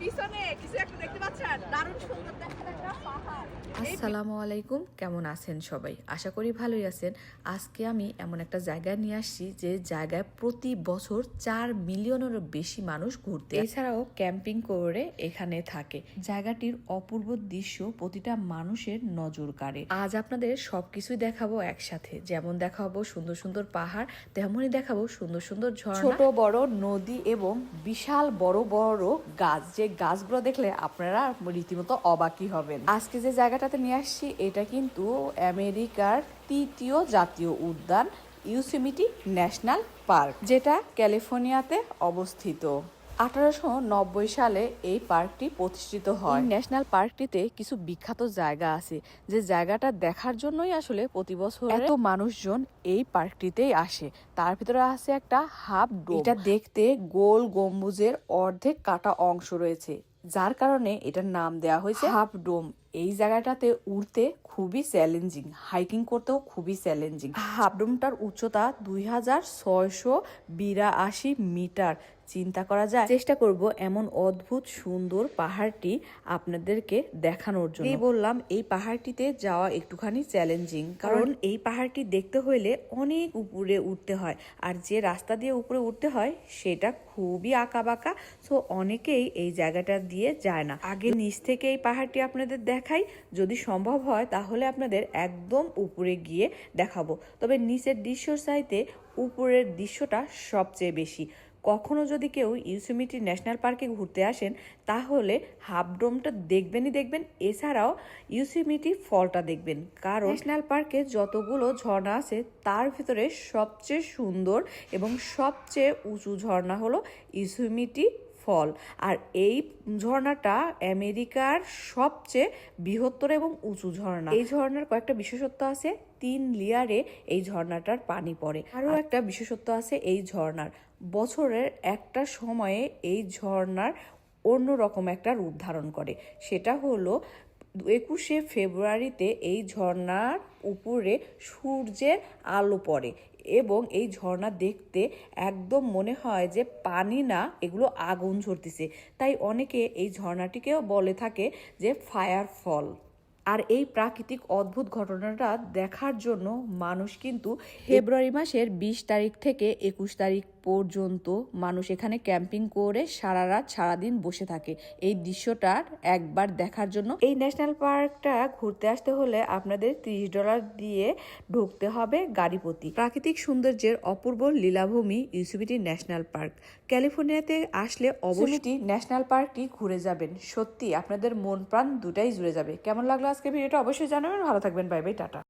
পিছনে কিছু একটা দেখতে পাচ্ছেন? দারুণ সুন্দর দেখতে একটা পাহাড়। আসসালামু আলাইকুম কেমন আছেন সবাই? আশা করি ভালোই আছেন। আজকে আমি এমন একটা জায়গায় নিয়ে আসছি যে জায়গায় প্রতি বছর চার মিলিয়নেরও বেশি মানুষ ঘুরতে এছাড়াও ক্যাম্পিং করে এখানে থাকে। জায়গাটির অপূর্ব দৃশ্য প্রতিটা মানুষের নজর কাড়ে। আজ আপনাদের সবকিছুই দেখাবো একসাথে। যেমন দেখাবো সুন্দর সুন্দর পাহাড় তেমনই দেখাবো সুন্দর সুন্দর ঝর্ণা। ছোট বড় নদী এবং বিশাল বড় বড় গাছ যে গাছগুলো দেখলে আপনারা রীতিমতো অবাকি হবেন। আজকে যে জায়গাটাতে নিয়ে আসছি, এটা কিন্তু আমেরিকার তৃতীয় জাতীয় উদ্যান, ইউসিমিটি ন্যাশনাল পার্ক, যেটা ক্যালিফোর্নিয়াতে অবস্থিত। আঠারোশো নব্বই সালে এই পার্কটি প্রতিষ্ঠিত হয়। ন্যাশনাল পার্কটিতে কিছু বিখ্যাত জায়গা আছে যে জায়গাটা দেখার জন্যই আসলে প্রতি বছর এত মানুষজন এই পার্কটিতেই আসে। তার ভিতরে আছে একটা হাফ ডোম। এটা দেখতে গোল গম্বুজের অর্ধেক কাটা অংশ রয়েছে যার কারণে এটার নাম দেওয়া হয়েছে হাফ ডোম। এই জায়গাটাতে উড়তে খুবই চ্যালেঞ্জিং হাইকিং করতেও খুবই চ্যালেঞ্জিং। হাফ ডোমটার উচ্চতা দুই হাজার ছয়শো বিরাশি মিটার চিন্তা করা যায়। চেষ্টা করব এমন অদ্ভুত সুন্দর পাহাড়টি আপনাদেরকে দেখানোর জন্য। বললাম এই পাহাড়টিতে যাওয়া একটুখানি চ্যালেঞ্জিং কারণ এই পাহাড়টি দেখতে হইলে অনেক উপরে উঠতে হয় আর যে রাস্তা দিয়ে উপরে উঠতে হয় সেটা খুবই আঁকা বাঁকা সো অনেকেই এই জায়গাটা দিয়ে যায় না। আগে নিচ থেকে এই পাহাড়টি আপনাদের দেখাই যদি সম্ভব হয় তাহলে আপনাদের একদম উপরে গিয়ে দেখাবো। তবে নিচের দৃশ্যর চাইতে উপরের দৃশ্যটা সবচেয়ে বেশি। কখনো যদি কেউ ইউসুমিটি ন্যাশনাল পার্কে ঘুরতে আসেন, তাহলে হাফডোমটা দেখবেনই দেখবেন, এছাড়াও ইউসুমিটি ফলটা দেখবেন। কারণ ন্যাশনাল পার্কে যতগুলো ঝর্ণা আছে, তার ভিতরে সবচেয়ে সুন্দর এবং সবচেয়ে উঁচু ঝর্ণা হলো ইউসিমিটি ফল। আর এই ঝর্ণাটা আমেরিকার সবচেয়ে বৃহত্তর এবং উঁচু ঝর্ণা। এই ঝর্ণার কয়েকটা বিশেষত্ব আছে। তিন লেয়ারে এই ঝর্ণাটার পানি পড়ে। আরও একটা বিশেষত্ব আছে এই ঝর্ণার। বছরের একটা সময়ে এই ঝর্ণার অন্যরকম একটা রূপ ধারণ করে। সেটা হলো একুশে ফেব্রুয়ারিতে এই ঝর্ণার উপরে সূর্যের আলো পড়ে। এবং এই ঝর্ণা দেখতে একদম মনে হয় যে পানি না, এগুলো আগুন ঝরতেছে। তাই অনেকে এই ঝর্ণাটিকেও বলে থাকে যে ফায়ার ফল আর এই প্রাকৃতিক অদ্ভুত ঘটনাটা দেখার জন্য মানুষ কিন্তু ফেব্রুয়ারি মাসের বিশ তারিখ থেকে একুশ তারিখ পর্যন্ত মানুষ এখানে ক্যাম্পিং করে সারা রাত, সারাদিন বসে থাকে। এই দৃশ্যটার একবার দেখার জন্য। এই ন্যাশনাল পার্কটা ঘুরতে আসতে হলে আপনাদের ত্রিশ ডলার দিয়ে ঢুকতে হবে গাড়ি প্রতি। প্রাকৃতিক সৌন্দর্যের অপূর্ব লীলাভূমি ইউসিবিটি ন্যাশনাল পার্ক। ক্যালিফোর্নিয়াতে আসলে অবশ্যই ন্যাশনাল পার্কটি ঘুরে যাবেন। সত্যি আপনাদের মন প্রাণ দুটাই জুড়ে যাবে। কেমন লাগল আজকে ভিডিওটা অবশ্যই জানাবেন। ভালো থাকবেন। Bye bye, tata.